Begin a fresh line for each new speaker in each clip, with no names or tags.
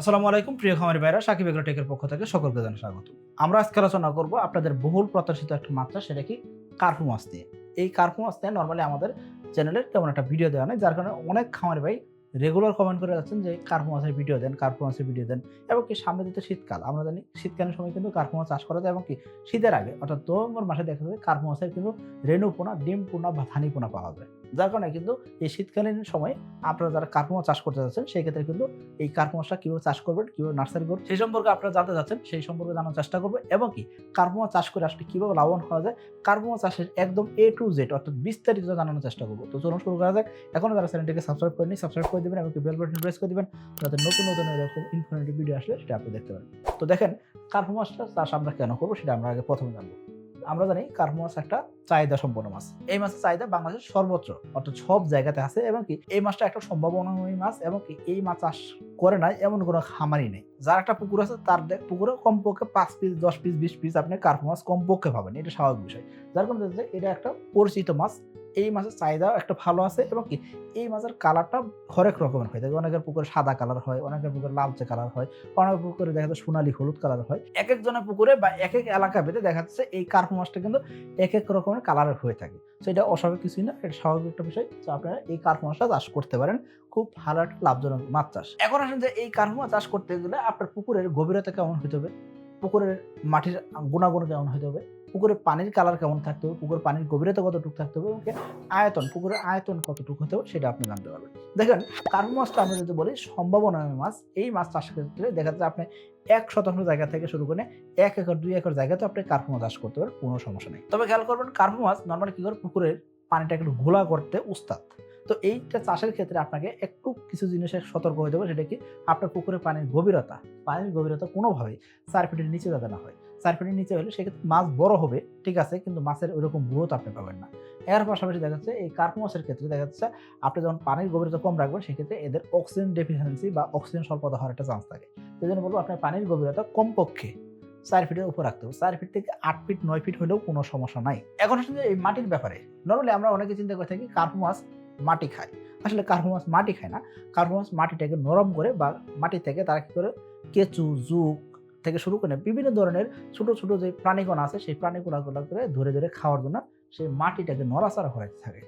আসসালামু আলাইকুম, প্রিয় খামারি ভাইরা সাকিব এগ্রো টেকের পক্ষ থেকে সকলকে জানাই স্বাগত। আমরা আজকে আলোচনা করব আপনাদের বহুল প্রত্যাশিত একটা মাত্রা, সেটা কি? কার্পু মাছ নিয়ে এই কার্পু মাছ নিয়ে নর্মালি আমাদের চ্যানেলের তেমন একটা ভিডিও দেওয়া নেই, যার কারণে অনেক খামারি ভাই রেগুলার কমেন্ট করে যাচ্ছেন যে কার্পু মাছের ভিডিও দেন কার্পু মাছের ভিডিও দেন। এবং কি সামনে দিতে শীতকাল, আমরা জানি শীতকালের সময় কিন্তু কার্পু মাছ চাষ করা যায় এবং কি শীতের আগে, অর্থাৎ নভেম্বর মাসে দেখা যায় কার্পু মাছের কিন্তু রেণু পোনা ডিম পোনা বা ধানি পোনা পাওয়া যায়। যার কারণে কিন্তু এই শীতকালীন সময় আপনারা যারা কার্পু মাছ চাষ করতে যাচ্ছেন, সেই ক্ষেত্রে কিন্তু এই কার্পু মাছটা কীভাবে চাষ করবেন, কীভাবে নার্সারি করবেন, সেই সম্পর্কে আপনারা জানতে চাচ্ছেন সেই সম্পর্কে জানার চেষ্টা করব। এবং কি কার্পু মাছ চাষ করে আসলে কীভাবে লাভবান হওয়া যায় কার্পু মাছ চাষের একদম এ টু জেড অর্থাৎ বিস্তারিত জানানোর চেষ্টা করব। তো চলুন শুরু করা যাক। এখনও যারা চ্যানেলটিকে সাবস্ক্রাইব করেনি সাবস্ক্রাইব করে দেবেন এবং বেল বাটন প্রেস করে দেবেন, যাতে নতুন নতুন এরকম ইনফরমেটিভ ভিডিও আসলে সেটা আপনি দেখতে পারেন। তো দেখেন কার্পু মাছটা চাষ আমরা কেন করব, সেটা আমরা আগে প্রথমে জানব। আমরা জানি কার্পু মাছ একটা চাহিদা সম্পন্ন মাছ। এই মাছের চাহিদা বাংলাদেশের সর্বোচ্চ অর্থাৎ সব জায়গাতে আছে এবং কি এই মাছটা একটা সম্ভাবনাময়ী মাছ এবং কি এই মাছ চাষ করে নাই, এমন কোনো খামারি নেই। যার একটা পুকুর আছে, তার পুকুরে কমপক্ষে পাঁচ পিস, দশ পিস, বিশ পিস আপনি কার্প মাছ কমপক্ষে পাবেন, এটা স্বাভাবিক বিষয়। যার কারণে এটা একটা পরিচিত মাছ এই মাছের চাহিদা একটা ভালো আছে এবং কি এই মাছের কালারটা হরেক রকমের হয়ে। থাকে অনেকের পুকুরে সাদা কালার হয়, অনেকের পুকুরে লালচে কালার হয় অনেক পুকুরে দেখা যাচ্ছে সোনালি হলুদ কালার হয়। এক একজনের পুকুরে বা এক এক এলাকা ভেদে দেখা যাচ্ছে এই কার্পু মাছটা কিন্তু এক এক রকমের কালারের হয়ে থাকে। তো এটা অস্বাভাবিক কিছুই না, এটা স্বাভাবিক একটা বিষয়। তো আপনারা এই কার্পু মাছটা চাষ করতে পারেন। খুব ভালো একটা লাভজনক মাছ চাষ। এখন আসেন যে এই কার্পু মাছ চাষ করতে গেলে আপনার পুকুরের গভীরতা কেমন হতে হবে? পুকুরের মাটির গুণাগুণ কেমন হতে হবে? পুকুরের পানির কালার কেমন থাকতে হবে? পুকুরের পানির গভীরতা কতটুকু থাকতে হবে? এবং আয়তন, পুকুরের আয়তন কতটুকু হতে হবে সেটা আপনি জানতে পারবেন। দেখেন কার্পু মাছটা আমরা যদি বলি সম্ভাবনাময় মাছ, এই মাছ চাষের ক্ষেত্রে দেখা যাচ্ছে আপনি এক শতাংশ জায়গা থেকে শুরু করে এক একর, দুই একর জায়গাতে আপনি কার্পু মাছ চাষ করতে পারেন কোনো সমস্যা নেই। তবে খেয়াল করবেন কার্পু মাছ নর্মালি কী করে? পুকুরের পানিটা একটু ঘোলা করতে উস্তাদ। তো এইটা চাষের ক্ষেত্রে আপনাকে একটু কিছু জিনিসের সতর্ক হয়ে হবে, সেটা কি? আপনার পুকুরের পানির গভীরতা পানির গভীরতা কোনোভাবেই চার ফিটের নিচে যাতে না হয়। চার ফিটের নিচে হলে সেক্ষেত্রে মাছ বড় হবে, ঠিক আছে? কিন্তু মাছের ওইরকম গ্রোথ আপনি পাবেন না। এর পাশাপাশি দেখা যাচ্ছে এই কার্পু মাছের ক্ষেত্রে দেখা যাচ্ছে আপনি যখন পানির গভীরতা কম রাখবেন, সেক্ষেত্রে এদের অক্সিজেন ডেফিসিয়েন্সি বা অক্সিজেন স্বল্পতা হওয়ার একটা চান্স থাকে। সেই জন্য বলব আপনার পানির গভীরতা কমপক্ষে চার ফিটের উপর রাখতে হবে। চার ফিট থেকে আট ফিট নয় ফিট হলেও কোনো সমস্যা নাই। এখন আসলে এই মাটির ব্যাপারে নর্মালি আমরা অনেকে চিন্তা করে থাকি কার্পু মাছ মাটি খায়। আসলে কার্পু মাছ মাটি খায় না। কার্পু মাছ মাটিটাকে নরম করে বা মাটি থেকে তারা কী করে? কেঁচু জুক থেকে শুরু করে বিভিন্ন ধরনের ছোট ছোট যে প্রাণীকণা আছে, সেই প্রাণীকণাগুলো করে ধরে ধরে খাওয়ার জন্য সেই মাটিটাকে নড়াচড়া করাতে থাকে।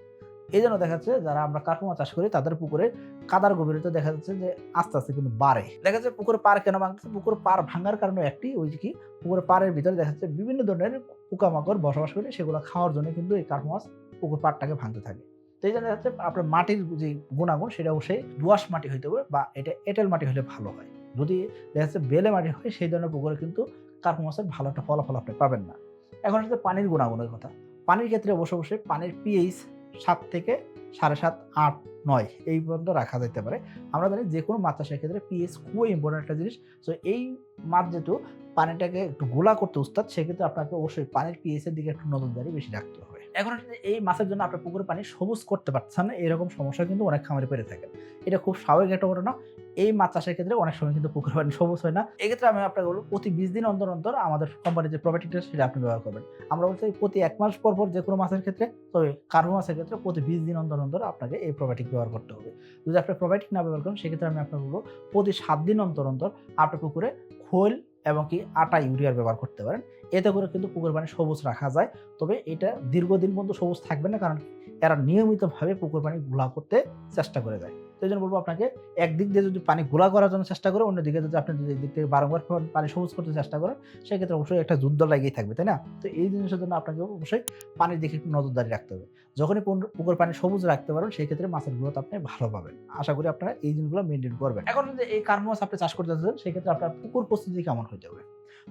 এই জন্য দেখা যাচ্ছে যারা আমরা মাছ চাষ করি, তাদের পুকুরে কাদার গভীরতা দেখা যাচ্ছে যে আস্তে আস্তে কিন্তু বাড়ে। দেখা যাচ্ছে পুকুরে পার কেন ভাঙতেছে পুকুর পার ভাঙার কারণে একটি ওই যে কি পুকুরের পাড়ের ভিতরে দেখা যাচ্ছে বিভিন্ন ধরনের পোকামাকড় বসবাস করে, সেগুলো খাওয়ার জন্য কিন্তু এই মাছ পুকুর পাড়টাকে ভাঙতে থাকে। তো এই জন্য দেখা যাচ্ছে আপনার মাটির যে গুণাগুণ সেটা অবশ্যই দোয়াশ মাটি হইতে হবে বা এটা এঁটেল মাটি হলে ভালো হয়। যদি দেখা যাচ্ছে বেলে মাটি হয়, সেই ধরনের পুকুরে কিন্তু কার্পু মাছের ভালো একটা ফলাফল আপনি পাবেন না। এখন হচ্ছে পানির গুণাগুণের কথা। পানির ক্ষেত্রে অবশ্য বসে পানির পিএইচ সাত থেকে সাড়ে সাত, আট, নয় এই পর্যন্ত রাখা যেতে পারে। আমরা জানি যে কোনো মাছ চাষের ক্ষেত্রে পিএইচ খুবই ইম্পর্টেন্ট একটা জিনিস। তো এই মাছ যেহেতু পানিটাকে একটু গোলা করতে উস্তাদ, সেক্ষেত্রে আপনাকে অবশ্যই পানির পিএইচের দিকে একটু নজরদারি বেশি রাখতে হবে। এখন এই মাছের জন্য আপনার পুকুরে পানি সবুজ করতে পারছেন না, এরকম সমস্যা কিন্তু অনেক খামারে পেরে থাকে। এটা খুব স্বাভাবিক একটা ঘটনা। এই মাছ চাষের ক্ষেত্রে অনেক সময় কিন্তু পুকুর পানি সবুজ হয় না। এক্ষেত্রে আমি আপনাকে বলব, প্রতি বিশ দিন অন্তর অন্তর আমাদের কোম্পানির যে প্রপার্টিটা সেটা আপনি ব্যবহার করবেন। আমরা বলছি প্রতি এক মাস পর পর যে কোনো মাছের ক্ষেত্রে, তবে কার্বো মাছের ক্ষেত্রে প্রতি বিশ দিন অন্তর অন্তর আপনাকে এই প্রোবায়োটিক ব্যবহার করতে হবে। যদি আপনি প্রোবায়োটিক না ব্যবহার করেন, সেক্ষেত্রে আমি আপনাকে বলব, প্রতি সাত দিন অন্তর অন্তর আপনার পুকুরে খোল এবং কি আটা ইউরিয়ার ব্যবহার করতে পারেন। এতে করে কিন্তু পুকুর পানি সবুজ রাখা যায়। তবে এটা দীর্ঘদিন পর্যন্ত সবুজ থাকবে না, কারণ এরা নিয়মিতভাবে পুকুর পানি গুলা করতে চেষ্টা করে যায়। এই জন্য বলব আপনাকে, একদিক দিয়ে যদি পানি গুলা করার জন্য চেষ্টা করে অন্যদিকে যদি আপনি যদি দিক থেকে বারংবার পানি সবুজ করতে চেষ্টা করেন, সেক্ষেত্রে অবশ্যই একটা যুদ্ধ লাগিয়ে থাকবে, তাই না? তো এই জিনিসের জন্য আপনাকে অবশ্যই পানির দিকে একটু নজরদারি রাখতে হবে। যখনই পুকুর পানি সবুজ রাখতে পারেন সেই ক্ষেত্রে মাছের গ্রোথ আপনি ভালো পাবেন। আশা করি আপনারা এই জিনিসগুলো মেনটেন করবেন। এখন যদি এই কার্প মাছ আপনি চাষ করতে চাচ্ছেন সেক্ষেত্রে আপনার পুকুর প্রস্তুতি কেমন হতে হবে?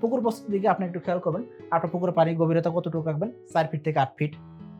পুকুর প্রস্তুতির দিকে আপনি একটু খেয়াল করবেন, আপনার পুকুরের পানির গভীরতা কতটুকু রাখবেন? চার ফিট থেকে আট ফিট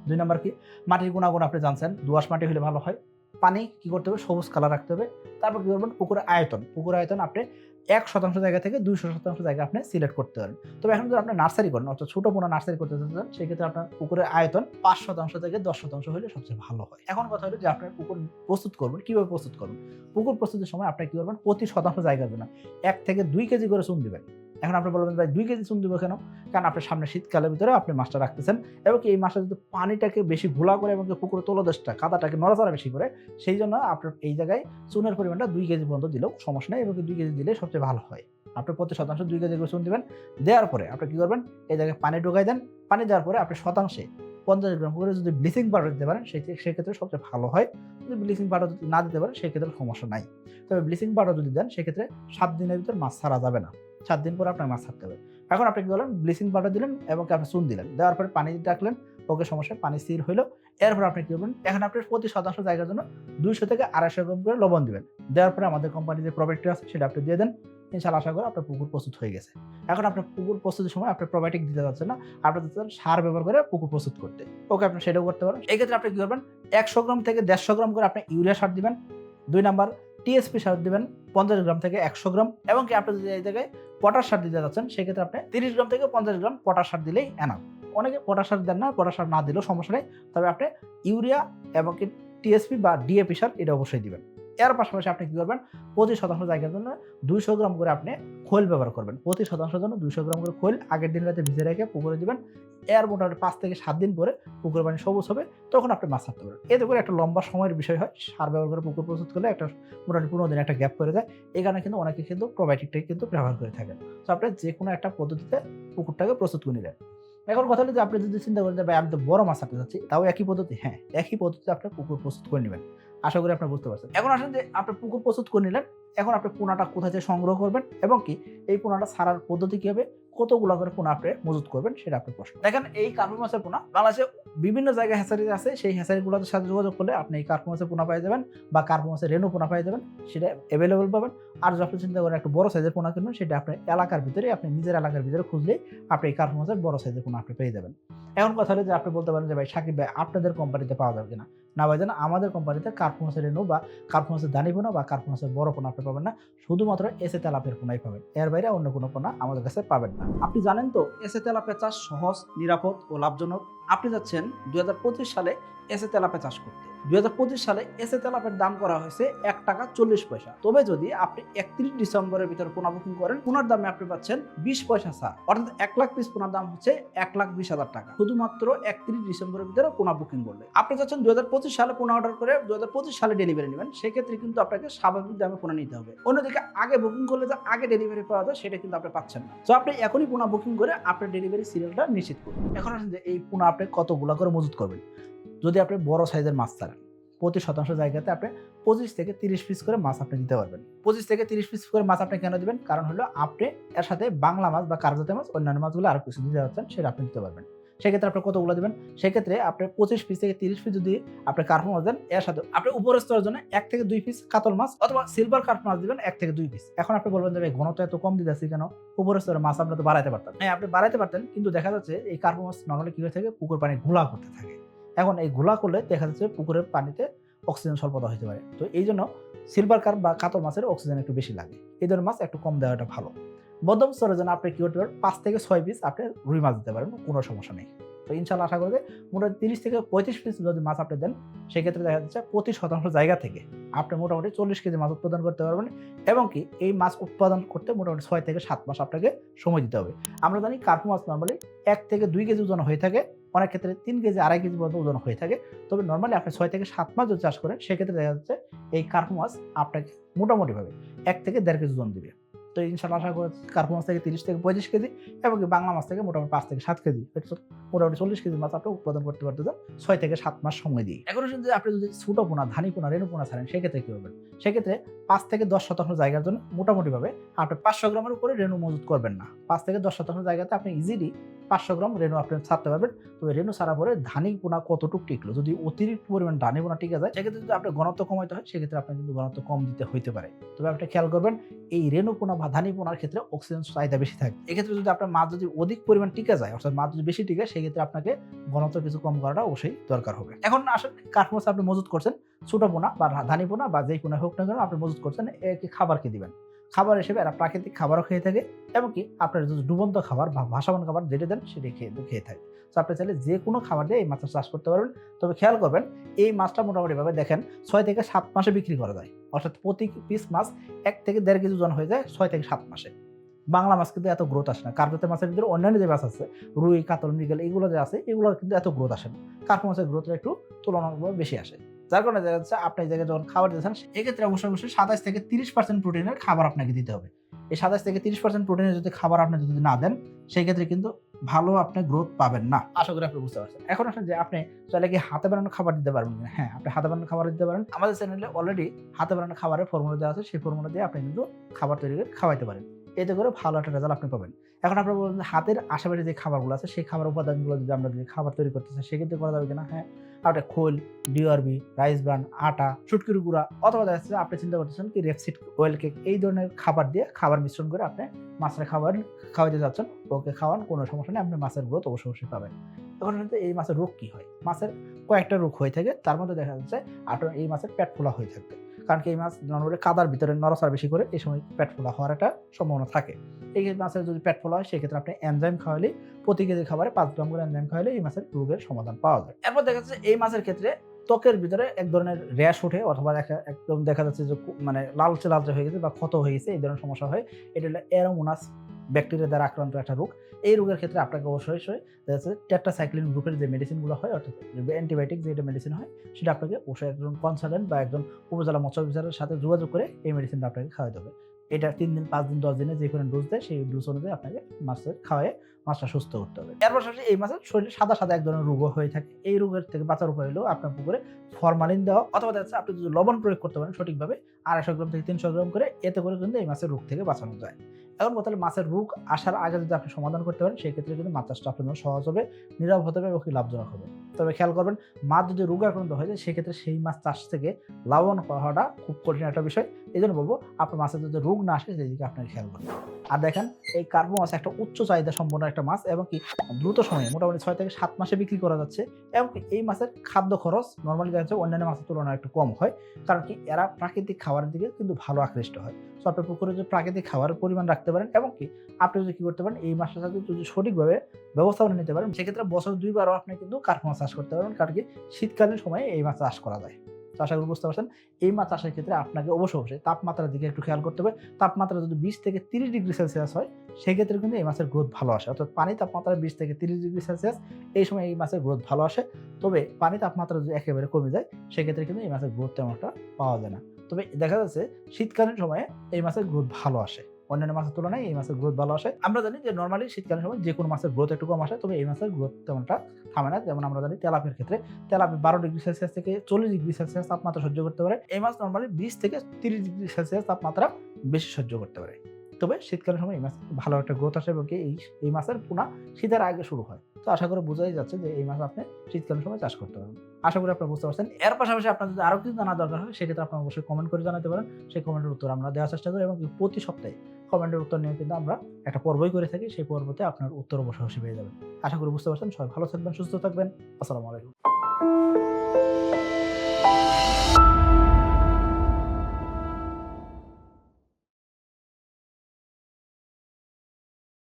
দুই নম্বর কি? মাটির গুণাগুণ আপনি জানছেন, দোআঁশ মাটি হলে ভালো হয়। পানি কি করতে হবে? সবুজ কালার রাখতে হবে। তারপর কি করবেন? পুকুরের আয়তন। পুকুর আয়তন আপনি এক শতাংশ জায়গা থেকে দুইশো শতাংশ জায়গা আপনি সিলেক্ট করতে পারেন। তবে এখন যদি আপনি নার্সারি করেন, অর্থাৎ ছোটো কোনো নার্সারি করতে চান, সেক্ষেত্রে আপনার পুকুরের আয়তন পাঁচ শতাংশ থেকে দশ শতাংশ হলে সবচেয়ে ভালো হয়। এখন কথা হলো যে আপনার পুকুর প্রস্তুত করবেন। কীভাবে প্রস্তুত করবেন? পুকুর প্রস্তুতির সময় আপনি কী করবেন? প্রতি শতাংশ জায়গার জন্য এক থেকে দুই কেজি করে চুন দিবেন। এখন আপনি বলবেন, ভাই, দুই কেজি চুন দিব কেন? কারণ আপনার সামনে শীতকালের ভিতরে আপনি মাছটা রাখতেছেন এবং এই মাছটা যদি পানিটাকে বেশি ঘোলা করে এবং পুকুরের তলদেশটা কাদাটাকে নড়াচড়া বেশি করে, সেই জন্য আপনার এই জায়গায় চুনের পরিমাণটা দুই কেজি পর্যন্ত দিলেও সমস্যা নেই এবং দুই কেজি দিলে সবচেয়ে ভালো হয়। আপনি প্রতি শতাংশ দুই কেজি করে চুন দিবেন, দেওয়ার পরে আপনি কী করবেন, এই জায়গায় পানি ঢুকাই দেন, পানি দেওয়ার পরে আপনি শতাংশে পঞ্চাশ গ্রাম করে যদি ব্লিচিং পাউডার দিতে পারেন, সেই সেক্ষেত্রে সবচেয়ে ভালো হয়। যদি ব্লিচিং পাউডার যদি না দিতে পারেন, সেক্ষেত্রে সমস্যা নাই। তবে ব্লিচিং পাউডার যদি দেন, সেক্ষেত্রে সাত দিনের ভিতর মাছ ছাড়া যাবে না। সাত দিন পরে আপনার মাছ ছাড়তে হবে। এখন আপনি কি করলেন? ব্লিচিং পাউডার দিলেন এবং আপনি চুন দিলেন। দেওয়ার পরে পানি রাখলেন। ওকে, সমস্যা, পানি স্থির হইল। এরপর আপনি কি করবেন? এখন আপনি প্রতি শতাংশ জায়গার জন্য দুইশো থেকে আড়াইশো গ্রাম করে লবণ দিবেন। দেওয়ার পরে আমাদের কোম্পানির যে প্রোডাক্টটা আছে সেটা আপনি দিয়ে দেন। ইনশাল্লাহ আশা করি আপনার পুকুর প্রস্তুত হয়ে গেছে। এখন আপনার পুকুর প্রস্তুতির সময় আপনি প্রোবায়োটিক দিতে যাচ্ছেন না। আপনি দিচ্ছেন সার ব্যবহার করে পুকুর প্রস্তুত করতে। ওকে, আপনি সেটাও করতে পারেন। এক্ষেত্রে আপনি কি করবেন? একশো গ্রাম থেকে দেড়শো গ্রাম করে আপনি ইউরিয়া সার দিবেন। দুই নাম্বার টিএসপি সার দেবেন পঞ্চাশ গ্রাম থেকে একশো গ্রাম এবং কি আপনি যদি এই জায়গায় পটাশ সার দিতে যাচ্ছেন, সেক্ষেত্রে আপনি তিরিশ গ্রাম থেকে পঞ্চাশ গ্রাম পটাশ সার দিলেই এনাফ অনেকে পটাশ সার দেন না পটাশ সার না দিলেও সমস্যা নেই। তবে আপনি ইউরিয়া এবং কি টিএসপি বা ডিএপি সার এটা অবশ্যই দিবেন। এর পাশাপাশি আপনি কি করবেন? প্রতি শতাংশ জায়গার জন্য দুইশো গ্রাম করে আপনি খোল ব্যবহার করবেন। প্রতি শতাংশের জন্য দুইশো গ্রাম করে খোল আগের দিন রাতে ভিজে রেখে পুকুরে দিবেন। এর মোটামুটি পাঁচ থেকে সাত দিন পরে পুকুর পানি সবুজ হবে, তখন আপনি মাছ ছাড়তে পারবেন। এতে করে একটা লম্বা সময়ের বিষয় হয়। সার ব্যবহার করে পুকুর প্রস্তুত করলে একটা মোটামুটি পনেরো দিন একটা গ্যাপ করে যায়। এখানে কিন্তু অনেকে কিন্তু প্রোবায়োটিকটাই কিন্তু ব্যবহার করে থাকেন। তো আপনি যে কোনো একটা পদ্ধতিতে পুকুরটাকে প্রস্তুত করে নিলেন এখন কথা হলো যে আপনি যদি চিন্তা করেন যে, ভাই, আমি তো বড় মাছ ছাড়তে যাচ্ছি। তাও একই পদ্ধতি হ্যাঁ একই পদ্ধতিতে আপনি পুকুর প্রস্তুত করে নেবেন। আশা করি আপনি বুঝতে পারছেন। এখন আসেন যে আপনি পুকুর প্রস্তুত করে নিলেন, এখন আপনি পোনাটা কোথা থেকে সংগ্রহ করবেন এবং কি এই পোনাটা ছাড়ার পদ্ধতি কী হবে, কতগুলো করে পোনা আপনি মজুত করবেন সেটা আপনার প্রশ্ন দেখেন এই কার্পু মাছের পোনা, বাংলাদেশে বিভিন্ন জায়গায় হ্যাচারি আছে, সেই হ্যাচারিগুলোর সাথে যোগাযোগ করলে আপনি এই কার্পু মাছের পোনা পেয়ে যাবেন বা কার্পু মাছের রেনু পোনা পেয়ে যাবেন, সেটা অ্যাভেলেবল পাবেন। আর যদি আপনি চিন্তা করেন একটা বড় সাইজের পোনা কিনবেন, সেটা আপনার এলাকার ভিতরে, আপনি নিজের এলাকার ভিতরে খুঁজলেই আপনি এই কার্পু মাছের বড় সাইজের পোনা আপনি পেয়ে যাবেন। এখন কথা হলো যে আপনি বলতে পারেন যে ভাই সাকিব ভাই, আপনাদের কোম্পানিতে পাওয়া যাবে কিনা? না ভাই জানা আমাদের কোম্পানিতে কার্পু মাছের রেনু বা কার্পু মাছের দানি পোনা বা কার্পমাসের বড় পোনা আপনি পাবেন না। শুধুমাত্র এসে তেলাপের পোনাই পাবেন। এর বাইরে অন্য কোনো পোনা আমাদের কাছে পাবেন না। আপনি জানেন তো এসে তেলাপের চাষ সহজ, নিরাপদ ও লাভজনক। আপনি যাচ্ছেন দুই হাজার পঁচিশ সালে এসে তেলাপে চাষ করতে। দুই হাজার পঁচিশ সালে এসে তেলাপের দাম করা হয়েছে এক টাকা চল্লিশ পয়সা। তবে যদি আপনি একত্রিশ ডিসেম্বরের ভিতরে পোনা বুকিং করেন, পোনার দামে আপনি পাচ্ছেন বিশ পয়সা ছাড়। অর্থাৎ এক লাখ পিস পোনার দাম হচ্ছে এক লাখ বিশ হাজার টাকা। শুধুমাত্র একত্রিশ ডিসেম্বরের ভিতরে পোনা বুকিং করলে। আপনি যাচ্ছেন দু সালে পোনা অর্ডার করে দু হাজার পঁচিশ সালে ডেলিভারি নেবেন। সেক্ষেত্রে কিন্তু আপনাকে স্বাভাবিক দামে পোনা নিতে হবে। অন্যদিকে আগে বুকিং করলে যে আগে ডেলিভারি পাওয়া যায়, সেটা কিন্তু আপনি পাচ্ছেন না। তো আপনি এখনই পোনা বুকিং করে আপনার ডেলিভারি সিরিয়ালটা নিশ্চিত করুন। এখন আসেন যে এই পোনা আপনি কতগুলো করে মজুত করবেন? যদি আপনি বড় সাইজের মাছ ছাড়েন প্রতি শতাংশ জায়গাতে আপনি পঁচিশ থেকে তিরিশ পিস করে মাছ আপনি দিতে পারবেন। পঁচিশ থেকে তিরিশ পিস করে মাছ আপনি কেন দিবেন? কারণ হলো আপনি এর সাথে বাংলা মাছ বা কার্যতে মাছ, অন্যান্য মাছগুলো আরও কিছু দিতে পারছেন সেটা আপনি দিতে পারবেন। সেক্ষেত্রে আপনি কতগুলো দেবেন? সেক্ষেত্রে আপনি পঁচিশ পিস থেকে তিরিশ পিস যদি আপনি কার্পু মাছ দেন, এর সাথে আপনি উপরের স্তরের জন্য এক থেকে দুই পিস কাতল মাছ অথবা সিলভার কার্প মাছ দিবেন এক থেকে দুই পিস এখন আপনি বলবেন যে ঘনত্ব এত কম দিতেছি কেন? উপরের স্তরের মাছ আপনি তো বাড়াইতে পারতেন হ্যাঁ আপনি বাড়াইতে পারতেন, কিন্তু দেখা যাচ্ছে এই কার্পু মাছ নর্মালি কী হয়ে থাকে? পুকুর পানি ঘোলা করতে থাকে। এখন এই ঘোলা করলে দেখা যাচ্ছে পুকুরের পানিতে অক্সিজেন স্বল্পতা হতে পারে। তো এই জন্য সিলভার কার্প বা কাতল মাছের অক্সিজেন একটু বেশি লাগে। এই ধরনের মাছ একটু কম দেওয়াটা ভালো। মধ্যম স্তরের জন্য আপনি কি করতে পারেন, পাঁচ থেকে ছয় পিস আপনি রুই মাছ দিতে পারেন, কোনো সমস্যা নেই। তো ইনশাল্লাহ আশা করি যে মোটামুটি তিরিশ থেকে পঁয়ত্রিশ পিস যদি মাছ আপনি দেন, সেক্ষেত্রে দেখা যাচ্ছে প্রতি শতাংশ জায়গা থেকে আপনি মোটামুটি চল্লিশ কেজি মাছ উৎপাদন করতে পারবেন এবং কি এই মাছ উৎপাদন করতে মোটামুটি ছয় থেকে সাত মাস আপনাকে সময় দিতে হবে। আমরা জানি কার্পু মাছ নর্মালি এক থেকে দুই কেজি ওজন হয়ে থাকে, অনেক ক্ষেত্রে তিন কেজি, আড়াই কেজি পর্যন্ত ওজন হয়ে থাকে। তবে নর্মালি আপনি ছয় থেকে সাত মাস যদি চাষ করেন, সেক্ষেত্রে দেখা যাচ্ছে এই কার্পু মাছ আপনাকে মোটামুটিভাবে এক থেকে দেড় কেজি ওজন দিবে। তো ইনশাল্লাহ আশা করি কার্পু মাছ থেকে তিরিশ থেকে পঁয়ত্রিশ কেজি এবং বাংলা মাছ থেকে মোটামুটি পাঁচ থেকে সাত কেজি। মোটামুটি চল্লিশ কেজি মাছ আপনি উৎপাদন করতে পারতে চান ছয় থেকে সাত মাস সময় দিয়ে। এখন আসুন যে আপনি যদি ছোটো পোনা, ধানি পোনা, রেণু পোনা ছাড়েন, সেক্ষেত্রে কী করবেন সেক্ষেত্রে পাঁচ থেকে দশ শতাংশ জায়গার জন্য মোটামুটিভাবে আপনি পাঁচশো গ্রামের উপরে রেণু মজুত করবেন না। পাঁচ থেকে দশ শতাংশ জায়গাতে আপনি ইজিলি পাঁচশো গ্রাম রেণু আপনি ছাড়তে পারবেন। তবে রেণু ছাড়া পরে ধানি পোনা কতটুকু টিকলো? যদি অতিরিক্ত পরিমাণ ধানি পোনা টিকে যায়, সেক্ষেত্রে যদি আপনার ঘনত্ব কমাইতে হয়, সেক্ষেত্রে আপনার কিন্তু ঘনত্ব কম দিতে হইতে পারে। তবে আপনি খেয়াল করবেন, এই রেণু পোনা বা ধানি পোনার ক্ষেত্রে অক্সিজেন চাহিদা বেশি থাকে। এক্ষেত্রে যদি আপনার মাছ যদি অধিক পরিমাণ টিকে যায়, অর্থাৎ মাছ যদি বেশি টিকে, সেক্ষেত্রে আপনাকে ঘনত্ব কিছু কম করাটা অবশ্যই দরকার হবে। এখন আসলে কাঠমাছ আপনি মজুত করছেন, ছোটো পোনা বা ধানি পোনা বা যেই পোনা হোক না কেন আপনি মজুত করছেন, একে খাবার কি দিবেন। খাবার হিসেবে এরা প্রাকৃতিক খাবারও খেয়ে থাকে এবং কি আপনার যদি ডুবন্ত খাবার বা ভাসাবান খাবার যেটা দেন সেটা খেয়ে খেয়ে থাকে। তো আপনি চাইলে যে কোনো খাবার দিয়ে এই মাছটা চাষ করতে পারবেন। তবে খেয়াল করবেন, এই মাছটা মোটামুটিভাবে দেখেন ছয় থেকে সাত মাসে বিক্রি করা যায়। অর্থাৎ প্রতি পিস মাছ এক থেকে দেড় কেজি ওজন হয়ে যায় ছয় থেকে সাত মাসে। বাংলা মাছ কিন্তু এত গ্রোথ আসে না। কার্পেতে মাছের ভিতরে অন্যান্য যে মাছ আছে, রুই, কাতল, মৃগেল, এগুলো যে আছে এগুলো কিন্তু এত গ্রোথ আসে না। কার্পু মাছের গ্রোথটা একটু তুলনামূলক বেশি আসে। যার কারণে দেখা যাচ্ছে আপনি এই জায়গায় যখন খাবার দিচ্ছেন এক্ষেত্রে অবশ্যই অবশ্যই সাতাশ থেকে তিরিশ পার্সেন্ট প্রোটিনের খাবার আপনাকে দিতে হবে। এই সাতাশ থেকে তিরিশ পার্সেন্ট প্রোটিনের যদি খাবার আপনি যদি না দেন সেই ক্ষেত্রে কিন্তু ভালো আপনি গ্রোথ পাবেন না। আশা করি আপনি বুঝতে পারছেন। এখন আসলে যে আপনি চাইলে কি হাতে বানানো খাবার দিতে পারবেন কিনা? হ্যাঁ আপনি হাতে বানানো খাবার দিতে পারেন। আমাদের চ্যানেলে অলরেডি হাতে বানানো খাবারের ফর্মুলা দেওয়া আছে। সেই ফর্মুলা দিয়ে আপনি কিন্তু খাবার তৈরি করে খাওয়াইতে পারেন। এতে করে ভালো একটা রেজাল্ট আপনি পাবেন। এখন আপনার বলবেন হাতের আশেপাশে যে খাবারগুলো আছে, সেই খাবার উপাদানগুলো যদি আমরা যদি খাবার তৈরি করতে চাই, সেক্ষেত্রে করা যাবে কিনা? হ্যাঁ। আপনি খোল ডিআরবি রাইস ব্রান আটা সুটকির গুঁড়া অথবা দেখা যাচ্ছে আপনি চিন্তা করতেছেন কি রেপসিড ওয়েল কেক এই ধরনের খাবার দিয়ে খাবার মিশ্রণ করে আপনি মাছের খাবার খাওয়াইতে যাচ্ছেন, ওকে খাওয়ান, কোনো সমস্যা নেই, আপনি মাছের গ্রোথ অবশ্যই অবশ্যই পাবেন। এখন কিন্তু এই মাছের রোগ কী হয়? মাছের কয়েকটা রোগ হয়ে থাকে, তার মধ্যে দেখা যাচ্ছে আপনার এই মাছের পেট ফোলা হয়ে থাকবে। কারণ কি এই মাছ নর্মালি কাদার ভিতরে নড়াচড়া বেশি করে এই সময় পেট ফোলা হওয়ার একটা সম্ভাবনা থাকে। এই মাছের যদি পেট ফোলা হয়, সেক্ষেত্রে আপনি এনজাইম খাওয়ালে প্রতি কেজি খাবারে পাঁচ গ্রাম করে এনজাইম খাওয়ালে এই মাছের রোগের সমাধান পাওয়া যায়। এরপর দেখা যাচ্ছে এই মাছের ক্ষেত্রে ত্বকের ভিতরে এক ধরনের র্যাশ ওঠে অথবা দেখা, একদম দেখা যাচ্ছে যে মানে লালচে লালচে হয়ে গেছে বা ক্ষত হয়ে গেছে, এই ধরনের সমস্যা হয়। এটা হলো অ্যারোমোনাস ব্যাকটেরিয়া দ্বারা আক্রান্ত একটা রোগ। এই রোগের ক্ষেত্রে আপনাকে অবশ্যই দেখা টেট্রাসাইক্লিন গ্রুপের যে মেডিসিনগুলো হয়, অর্থাৎ অ্যান্টিবায়োটিক যেটা মেডিসিন হয়, সেটা আপনাকে অবশ্যই একজন কনসালটেন্ট বা একজন উপজেলা মৎস্য অফিসারের সাথে যোগাযোগ করে এই মেডিসিনটা আপনাকে খাওয়াতে হবে। এটা তিন দিন, পাঁচ দিন, দশ দিনে যে কোনো ডোজ দেয়, সেই ডোজ অনুযায়ী আপনাকে মাছের খাওয়ায় মাছটা সুস্থ করতে হবে। এর পাশাপাশি এই মাছের শরীরে সাদা সাদা এক ধরনের রোগও হয়ে থাকে। এই রোগের থেকে বাঁচার উপায় হলো আপনার পুকুরে ফরমালিন দেওয়া অথবা দেখা যাচ্ছে আপনি যদি লবণ প্রয়োগ করতে পারেন সঠিকভাবে আড়াইশো গ্রাম থেকে তিনশো গ্রাম করে, এতে করে কিন্তু এই মাছের রোগ থেকে বাঁচানো যায়। এখন কথা হলো মাছের রোগ আসার আগে যদি আপনি সমাধান করতে পারেন সেই ক্ষেত্রে কিন্তু মাছ চাষটা আপনার সহজ হবে, নিরাপদ হতে হবে এবং লাভজনক হবে। তবে খেয়াল করবেন, মাছ যদি রোগ আক্রান্ত হয়ে যায়, সেক্ষেত্রে সেই মাছ চাষ থেকে লাভবান হওয়াটা খুব কঠিন একটা বিষয়। এই জন্য বলব, আপনার মাছের যদি রোগ না আসে সেদিকে আপনাকে খেয়াল করবেন আর দেখেন, এই কার্বো মাছ একটা উচ্চ চাহিদা সম্পন্ন একটা মাছ এবং কি দ্রুত সময়ে মোটামুটি ছয় থেকে সাত মাসে বিক্রি করা যাচ্ছে এবং এই মাছের খাদ্য খরচ নর্মালি দেখা যাচ্ছে অন্যান্য মাছের তুলনায় একটু কম হয়। কারণ কি এরা প্রাকৃতিক খাবারের দিকে কিন্তু ভালো আকৃষ্ট হয়। সো আপনার পুকুরে যদি প্রাকৃতিক খাবারের পরিমাণ রাখতে পারেন এবং কি আপনি যদি কি করতে পারেন, এই মাছটা সাথে যদি সঠিকভাবে ব্যবস্থাপনা নিতে পারেন, সেক্ষেত্রে বছর দুইবারও আপনি কিন্তু কার্পো মাছ চাষ করতে পারবেন। কারণ কি শীতকালীন সময়ে এই মাছ চাষ করা যায়। তো আশা করি বুঝতে পারছেন, এই মাছ চাষের ক্ষেত্রে আপনাকে অবশ্যই অবশ্যই তাপমাত্রার দিকে একটু খেয়াল করতে হবে। তাপমাত্রা যদি বিশ থেকে তিরিশ ডিগ্রি সেলসিয়াস হয়, সেক্ষেত্রে কিন্তু এই মাছের গ্রোথ ভালো আসে। অর্থাৎ পানি তাপমাত্রা বিশ থেকে তিরিশ ডিগ্রি সেলসিয়াস, এই সময় এই মাছের গ্রোথ ভালো আসে। তবে পানি তাপমাত্রা যদি একেবারে কমে যায়, সেক্ষেত্রে কিন্তু এই মাছের গ্রোথ তেমন একটা পাওয়া যায় না। তবে দেখা যাচ্ছে শীতকালীন সময়ে এই মাছের গ্রোথ ভালো আসে। অন্যান্য মাছের তুলনায় এই মাছের গ্রোথ ভালো আসে। আমরা জানি যে নর্মালি শীতকালীন সময় যে কোনো মাছের গ্রোথ একটু কম আসে, তবে এই মাছের গ্রোথ তেমনটা থামে না। যেমন আমরা জানি তেলাপের ক্ষেত্রে তেলাপি বারো ডিগ্রি সেলসিয়াস থেকে চল্লিশ ডিগ্রি সেলসিয়াস তাপমাত্রা সহ্য করতে পারে। এই মাছ নর্মালি বিশ থেকে তিরিশ ডিগ্রি সেলসিয়াস তাপমাত্রা বেশি সহ্য করতে পারে। তবে শীতকালের সময় এই মাছ ভালো একটা গ্রোথ আসে এবং এই এই মাছের পোনা শীতের আগে শুরু হয়। তো আশা করে বোঝাই যাচ্ছে যে এই মাছ আপনি শীতকালের সময় চাষ করতে পারবেন। আশা করি আপনারা বুঝতে পারছেন। এর পাশাপাশি আপনার যদি আরও কিছু জানা দরকার হয়, সেক্ষেত্রে আপনারা অবশ্যই কমেন্ট করে জানাতে পারেন। সেই কমেন্টের উত্তর আমরা দেওয়ার চেষ্টা করি এবং প্রতি সপ্তাহে কমেন্টের উত্তর নিয়ে কিন্তু আমরা একটা পর্বই করে থাকি। সেই পর্বতে আপনার উত্তর অবশ্যই পেয়ে যাবেন। আশা করি বুঝতে পারছেন। সবাই ভালো থাকবেন, সুস্থ থাকবেন। আসসালামু আলাইকুম।